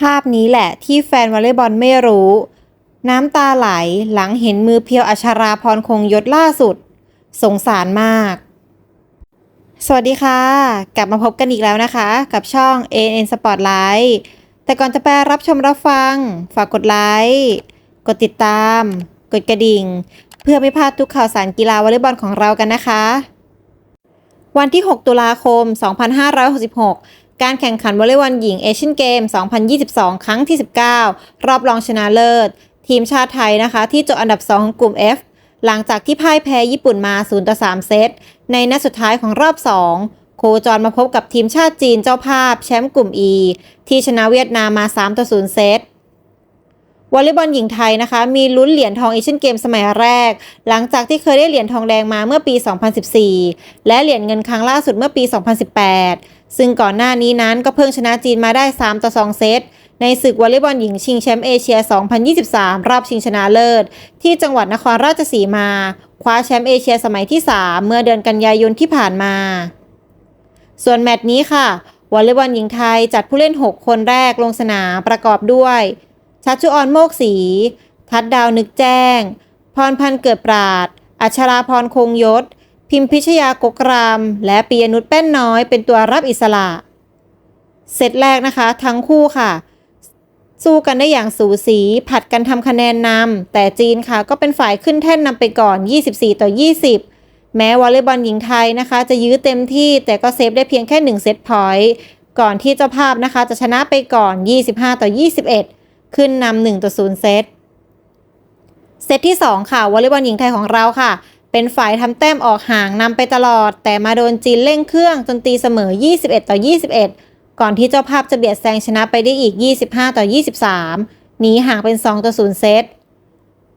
ภาพนี้แหละที่แฟนวอลเลย์บอลไม่รู้ น้ำตาไหลหลังเห็นมือเพียวอัชราพรคงยศล่าสุด สงสารมาก สวัสดีค่ะ กลับมาพบกันอีกแล้วนะคะ กับช่อง AN Spotlight แต่ก่อนจะไปรับชมรับฟัง ฝากกดไลค์กดติดตาม กดกระดิ่ง เพื่อไม่พลาดทุกข่าวสารกีฬาวอลเลย์บอลของเรากันนะคะวันที่ 6 ตุลาคม 2566 การแข่งขันวอลเลย์บอลหญิงเอเชียนเกม 2022 ครั้งที่ 19 รอบรองชนะเลิศ ทีมชาติไทยนะคะ ที่จบอันดับ 2 ของกลุ่ม F หลังจากที่พ่ายแพ้ญี่ปุ่นมา 0 ต่อ 3 เซต ในนัดสุดท้ายของรอบ 2 โคจรมาพบกับทีมชาติจีนเจ้าภาพแชมป์กลุ่ม E ที่ชนะเวียดนามมา 3 ต่อ 0 เซตวอลเลย์บอลหญิงไทยนะคะ มีลุ้นเหรียญทองเอเชียนเกมสมัยแรก หลังจากที่เคยได้เหรียญทองแดงมาเมื่อปี 2014 และเหรียญเงินครั้งล่าสุดเมื่อปี 2018 ซึ่งก่อนหน้านี้นั้นก็เพิ่งชนะจีนมาได้ 3 ต่อ 2 เซต ในศึกวอลเลย์บอลหญิงชิงแชมป์เอเชีย 2023 รอบชิงชนะเลิศ ที่จังหวัดนครราชสีมา คว้าแชมป์เอเชียสมัยที่ 3 เมื่อเดือนกันยายนที่ผ่านมา ส่วนแมตช์นี้ค่ะวอลเลย์บอลหญิงไทยจัดผู้เล่น 6 คนแรกลงสนามประกอบด้วยชัชชุออนโมกศรีทัดดาวนึกแจ้ง พรพันธ์เกิดปราด อัชราพรคงยศ พิมพิชยากกราม และปียนุชแป้นน้อยเป็นตัวรับอิสระเซตแรกนะคะ ทั้งคู่ค่ะ สู้กันได้อย่างสูสีผัดกันทำคะแนนนำแต่จีนค่ะก็เป็นฝ่ายขึ้นแท่นนำไปก่อน 24 ต่อ 20 แม้วอลเลย์บอลหญิงไทยนะคะ จะยื้อเต็มที่แต่ก็เซฟได้เพียงแค่ 1 เซตพอยต์ก่อนที่เจ้าภาพนะคะ จะชนะไปก่อน 25 ต่อ 21 ขึ้นนำ1ต่อ0เซตเซตที่ 2 ค่ะวอลเลย์บอลหญิงไทยของเราค่ะ เป็นฝ่ายทำแต้มออกห่างนำไปตลอด แต่มาโดนจีนเร่งเครื่องจนตีเสมอ 21 ต่อ 21 ก่อนที่เจ้าภาพจะเบียดแซงชนะไปได้อีก 25 ต่อ 23 หนีห่างเป็น 2 ต่อ 0 เซต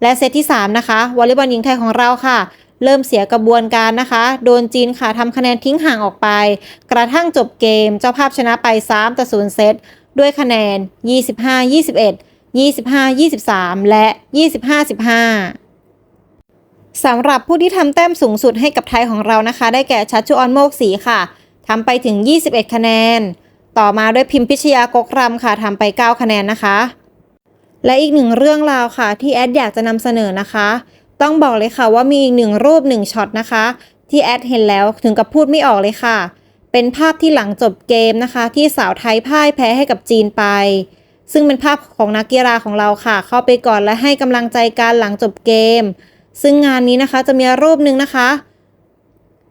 และเซตที่ 3 นะคะ วอลเลย์บอลหญิงไทยของเราค่ะ เริ่มเสียกระบวนการนะคะ โดนจีนค่ะทำคะแนนทิ้งห่างออกไป กระทั่งจบเกม เจ้าภาพชนะไป 3 ต่อ 0 เซต ด้วยคะแนน 25 21 25 23 และ 25 15 สำหรับผู้ที่ทำแต้มสูงสุดให้กับไทยของเรานะคะ ได้แก่ชัชชุออนโมกศรีค่ะทำไปถึง 21 คะแนน ต่อมาด้วยพิมพิชยากกรำค่ะทำไป 9 คะแนนนะคะ และอีกหนึ่งเรื่องราวค่ะ ที่แอดอยากจะนำเสนอนะคะ ต้องบอกเลยค่ะว่ามีอีกหนึ่งรูปหนึ่งช็อตนะคะ ที่แอดเห็นแล้วถึงกับพูดไม่ออกเลยค่ะ เป็นภาพที่หลังจบเกมนะคะ ที่สาวไทยพ่ายแพ้ให้กับจีนไป ซึ่งเป็นภาพของนักกีฬาของเราค่ะ เข้าไปก่อนและให้กำลังใจกันหลังจบเกม ซึ่งงานนี้นะคะจะมีรูปหนึ่งนะคะ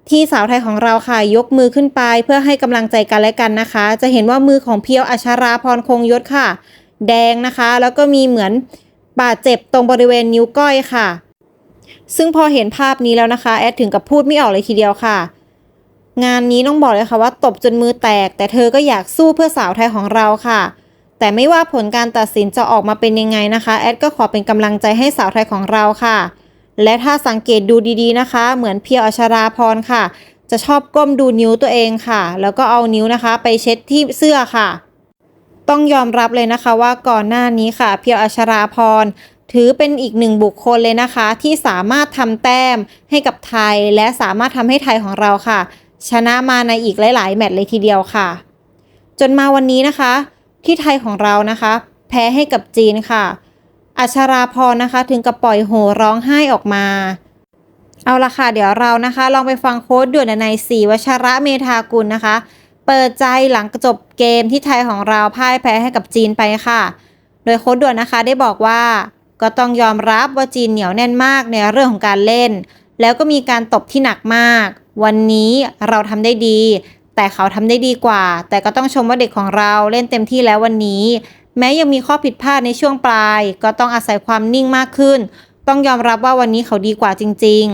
ที่สาวไทยของเราค่ะยกมือขึ้นไป เพื่อให้กำลังใจกันและกันนะคะ จะเห็นว่ามือของเพียวอัชราพรคงยศค่ะ แดงนะคะ แล้วก็มีเหมือนบาดเจ็บตรงบริเวณนิ้วก้อยค่ะ ซึ่งพอเห็นภาพนี้แล้วนะคะ แอดถึงกับพูดไม่ออกเลยทีเดียวค่ะ งานนี้ต้องบอกเลยค่ะว่าตบจนมือแตก แต่เธอก็อยากสู้เพื่อสาวไทยของเราค่ะ แต่ไม่ว่าผลการตัดสินจะออกมาเป็นยังไงนะคะ แอดก็ขอเป็นกำลังใจให้สาวไทยของเราค่ะ และถ้าสังเกตดูดีๆนะคะ เหมือนเพียวอัชราพรค่ะ จะชอบก้มดูนิ้วตัวเองค่ะ แล้วก็เอานิ้วนะคะ ไปเช็ดที่เสื้อค่ะ ต้องยอมรับเลยนะคะว่าก่อนหน้านี้ค่ะ เพียวอัชราพรถือเป็นอีกหนึ่งบุคคลเลยนะคะ ที่สามารถทำแต้มให้กับไทย และสามารถทำให้ไทยของเราค่ะ ชนะมาในอีกหลาย ๆ แมตช์เลยทีเดียวค่ะ จนมาวันนี้นะคะ ที่ไทยของเรานะคะ แพ้ให้กับจีนค่ะ อัชราพรนะคะ ถึงกับปล่อยโหร้องไห้ออกมา เอาละค่ะ เดี๋ยวเรานะคะ ลองไปฟังโค้ดด่วนในสีวชระเมธากุลนะคะ เปิดใจหลังจบเกมที่ไทยของเราพ่ายแพ้ให้กับจีนไปค่ะ โดยโค้ดด่วนนะคะได้บอกว่า ก็ต้องยอมรับว่าจีนเหนียวแน่นมากในเรื่องของการเล่น แล้วก็มีการตบที่หนักมาก วันนี้เราทำได้ดี แต่เขาทำได้ดีกว่า แต่ก็ต้องชมว่าเด็กของเราเล่นเต็มที่แล้ววันนี้ แม้ยังมีข้อผิดพลาดในช่วงปลาย ก็ต้องอาศัยความนิ่งมากขึ้น ต้องยอมรับว่าวันนี้เขาดีกว่าจริง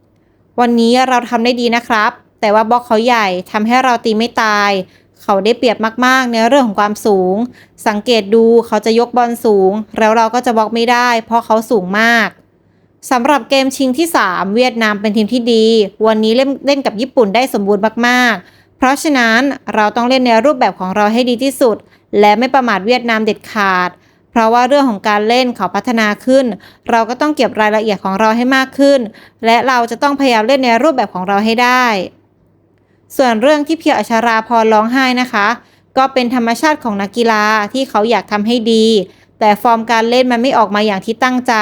ๆ วันนี้เราทำได้ดีนะครับ แต่ว่าบล็อกเขาใหญ่ทำให้เราตีไม่ตาย เขาได้เปรียบมากๆ ในเรื่องของความสูง สังเกตดูเขาจะยกบอลสูง แล้วเราก็จะบล็อกไม่ได้ เพราะเขาสูงมากสำหรับเกมชิงที่ 3 เวียดนามเป็นทีมที่ดี วันนี้เล่นเล่นกับญี่ปุ่นได้สมบูรณ์มากๆ เพราะฉะนั้นเราต้องเล่นในรูปแบบของเราให้ดีที่สุด และไม่ประมาทเวียดนามเด็ดขาด เพราะว่าเรื่องของการเล่นเขาพัฒนาขึ้น เราก็ต้องเก็บรายละเอียดของเราให้มากขึ้น และเราจะต้องพยายามเล่นในรูปแบบของเราให้ได้ ส่วนเรื่องที่เพียวอัชราพรร้องไห้นะคะ ก็เป็นธรรมชาติของนักกีฬาที่เขาอยากทำให้ดี แต่ฟอร์มการเล่นมันไม่ออกมาอย่างที่ตั้งใจ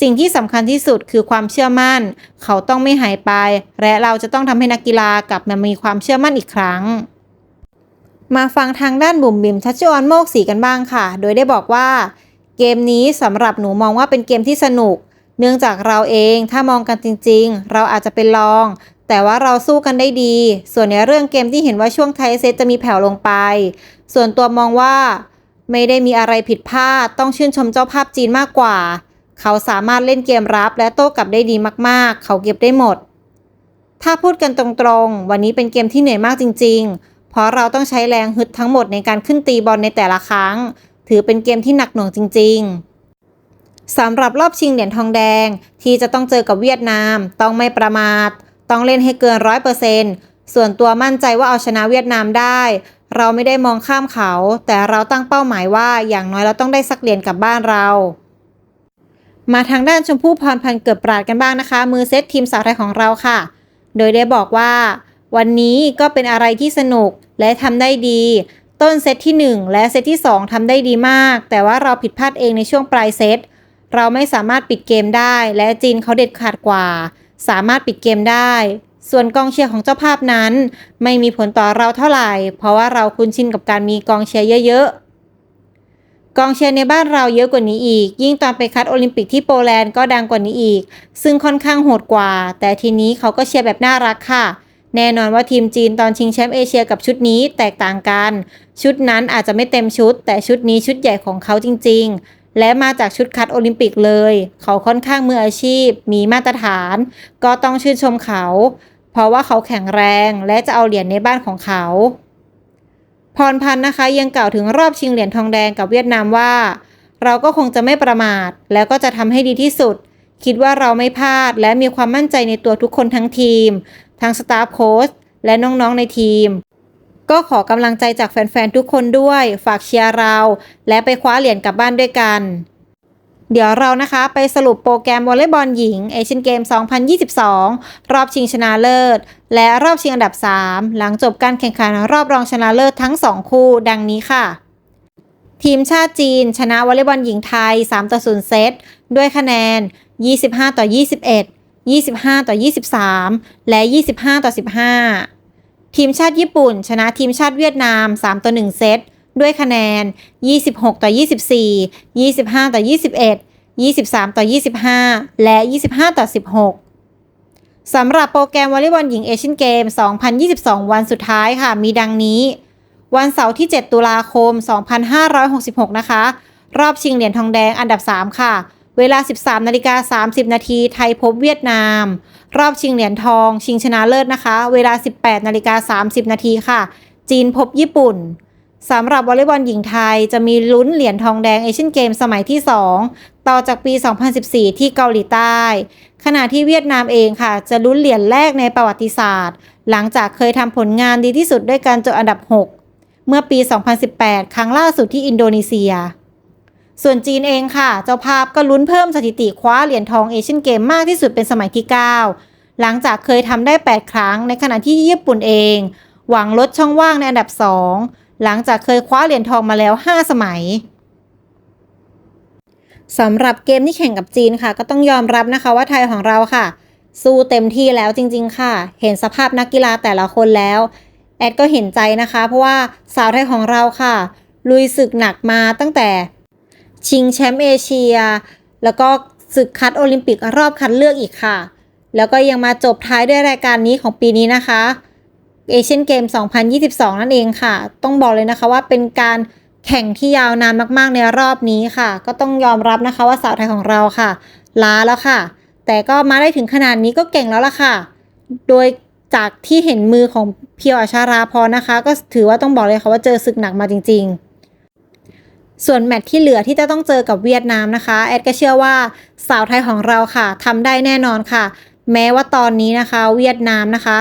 สิ่งที่สำคัญที่สุดคือความเชื่อมั่น เขาต้องไม่หายไป และเราจะต้องทำให้นักกีฬากลับมามีความเชื่อมั่นอีกครั้ง มาฟังทางด้านบุ๋มบิมชัชออนโมกสีกันบ้างค่ะ โดยได้บอกว่า เกมนี้สำหรับหนูมองว่าเป็นเกมที่สนุก เนื่องจากเราเองถ้ามองกันจริง ๆ เราอาจจะเป็นรอง แต่ว่าเราสู้กันได้ดี ส่วนในเรื่องเกมที่เห็นว่าช่วงไทยเซตจะมีแผ่วลงไป ส่วนตัวมองว่า ไม่ได้มีอะไรผิดพลาดต้องชื่นชมเจ้าภาพจีนมากกว่า เขาสามารถเล่นเกมรับและโต้กลับได้ดีมากๆ เขาเก็บได้หมด ถ้าพูดกันตรงๆ วันนี้เป็นเกมที่เหนื่อยมากจริง ๆ เพราะเราต้องใช้แรงฮึดทั้งหมดในการขึ้นตีบอลในแต่ละครั้ง ถือเป็นเกมที่หนักหน่วงจริง ๆสำหรับรอบชิงเหรียญทองแดงที่จะต้องเจอกับเวียดนาม ต้องไม่ประมาท ต้องเล่นให้เกินร้อยเปอร์เซนต์ส่วนตัวมั่นใจว่าเอาชนะเวียดนามได้ เราไม่ได้มองข้ามเขา แต่เราตั้งเป้าหมายว่าอย่างน้อยเราต้องได้สักเหรียญกลับบ้านเรา มาทางด้านชมพู่พรพันธ์เกือบปราดกันบ้างนะคะ มือเซตทีมสาวไทยของเราค่ะ โดยได้บอกว่า วันนี้ก็เป็นอะไรที่สนุกและทำได้ดี ต้นเซตที่ 1 และเซตที่ 2ทำได้ดีมาก แต่ว่าเราผิดพลาดเองในช่วงปลายเซตเราไม่สามารถปิดเกมได้ และจีนเขาเด็ดขาดกว่า สามารถปิดเกมได้ ส่วนกองเชียร์ของเจ้าภาพนั้น ไม่มีผลต่อเราเท่าไหร่ เพราะว่าเราคุ้นชินกับการมีกองเชียร์เยอะๆ กองเชียร์ในบ้านเราเยอะกว่านี้อีก ยิ่งตอนไปคัดโอลิมปิกที่โปแลนด์ก็ดังกว่านี้อีก ซึ่งค่อนข้างโหดกว่า แต่ทีนี้เขาก็เชียร์แบบน่ารักค่ะ แน่นอนว่าทีมจีนตอนชิงแชมป์เอเชียกับชุดนี้แตกต่างกัน ชุดนั้นอาจจะไม่เต็มชุด แต่ชุดนี้ชุดใหญ่ของเขาจริง ๆ และมาจากชุดคัดโอลิมปิกเลย เขาค่อนข้างมืออาชีพ มีมาตรฐาน ก็ต้องชื่นชมเขา เพราะว่าเขาแข็งแรงและจะเอาเหรียญในบ้านของเขา พรพันธ์นะคะยังกล่าวถึงรอบชิงเหรียญทองแดงกับเวียดนามว่า เราก็คงจะไม่ประมาท แล้วก็จะทำให้ดีที่สุด คิดว่าเราไม่พลาด และมีความมั่นใจในตัวทุกคนทั้งทีม ทั้งสตาฟโค้ชและน้องๆในทีม ก็ขอกำลังใจจากแฟนๆทุกคนด้วย ฝากเชียร์เรา และไปคว้าเหรียญกลับบ้านด้วยกัน เดี๋ยวเรานะคะไปสรุปโปรแกรมวอลเลย์บอลหญิงเอเชียนเกม 2022 รอบชิงชนะเลิศ และรอบชิงอันดับ 3 หลังจบการแข่งขันรอบรองชนะเลิศทั้ง 2 คู่ดังนี้ค่ะ ทีมชาติจีน ชนะวอลเลย์บอลหญิงไทย 3 ต่อ 0 เซต ด้วยคะแนน 25 ต่อ 21 25 ต่อ 23 และ 25 ต่อ 15 ทีมชาติญี่ปุ่น ชนะทีมชาติเวียดนาม 3 ต่อ 1 เซต ด้วยคะแนน 26 ต่อ 24 25 ต่อ 21 23 ต่อ 25 และ 25 ต่อ 16 สำหรับโปรแกรมวอลเลย์บอลหญิงเอเชียนเกม 2022 วันสุดท้ายค่ะ มีดังนี้ วันเสาร์ที่ 7 ตุลาคม 2566 นะคะ รอบชิงเหรียญทองแดงอันดับ 3 ค่ะ เวลา 13 นาฬิกา 30 นาที ไทยพบเวียดนาม รอบชิงเหรียญทอง ชิงชนะเลิศนะคะ เวลา 18 นาฬิกา 30 นาทีค่ะ จีนพบญี่ปุ่น สำหรับวอลเลย์บอลหญิงไทยจะมีลุ้นเหรียญทองแดงเอเชียนเกมสมัยที่ 2 ต่อจากปี 2014 ที่เกาหลีใต้ ขณะที่เวียดนามเองค่ะ จะลุ้นเหรียญแรกในประวัติศาสตร์ หลังจากเคยทำผลงานดีที่สุดด้วยการจบอันดับ 6 เมื่อปี 2018 ครั้งล่าสุดที่อินโดนีเซีย ส่วนจีนเองค่ะ เจ้าภาพก็ลุ้นเพิ่มสถิติคว้าเหรียญทองเอเชียนเกมมากที่สุดเป็นสมัยที่ 9 หลังจากเคยทำได้ 8 ครั้ง ในขณะที่ญี่ปุ่นเอง หวังลดช่องว่างในอันดับ 2 หลังจากเคยคว้าเหรียญทองมาแล้ว 5 สมัยสำหรับเกมที่แข่งกับจีนค่ะ ก็ต้องยอมรับนะคะว่าไทยของเราค่ะ สู้เต็มที่แล้วจริง ๆ ค่ะ เห็นสภาพนักกีฬาแต่ละคนแล้ว แอดก็เห็นใจนะคะ เพราะว่าสาวไทยของเราค่ะ ลุยศึกหนักมาตั้งแต่ชิงแชมป์เอเชีย แล้วก็ศึกคัดโอลิมปิกรอบคัดเลือกอีกค่ะ แล้วก็ยังมาจบท้ายด้วยรายการนี้ของปีนี้นะคะ เอเชียนเกม 2022 นั่นเองค่ะ ต้องบอกเลยนะคะว่าเป็นการแข่งที่ยาวนานมากๆในรอบนี้ค่ะ ก็ต้องยอมรับนะคะว่าสาวไทยของเราค่ะ ล้าแล้วค่ะ แต่ก็มาได้ถึงขนาดนี้ก็เก่งแล้วล่ะค่ะ โดยจากที่เห็นมือของเพียวอชาราพรนะคะ ก็ถือว่าต้องบอกเลยค่ะว่าเจอศึกหนักมาจริง ๆ ส่วนแมตช์ที่เหลือที่จะต้องเจอกับเวียดนามนะคะแอดก็เชื่อว่าสาวไทยของเราค่ะทำได้แน่นอนค่ะ แม้ว่าตอนนี้นะคะ เวียดนามนะคะ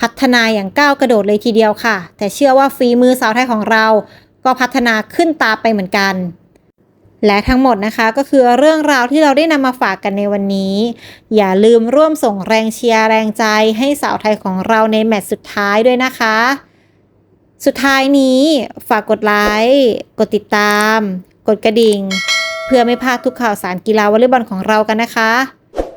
พัฒนาอย่างก้าวกระโดดเลยทีเดียวค่ะ แต่เชื่อว่าฝีมือสาวไทยของเรา ก็พัฒนาขึ้นตามไปเหมือนกัน และทั้งหมดนะคะก็คือเรื่องราวที่เราได้นำมาฝากกันในวันนี้ อย่าลืมร่วมส่งแรงเชียร์แรงใจให้สาวไทยของเราในแมตช์สุดท้ายด้วยนะคะ สุดท้ายนี้ฝากกดไลค์กดติดตาม กดกระดิ่ง เพื่อไม่พลาดทุกข่าวสารกีฬาวอลเลย์บอลของเรากันนะคะ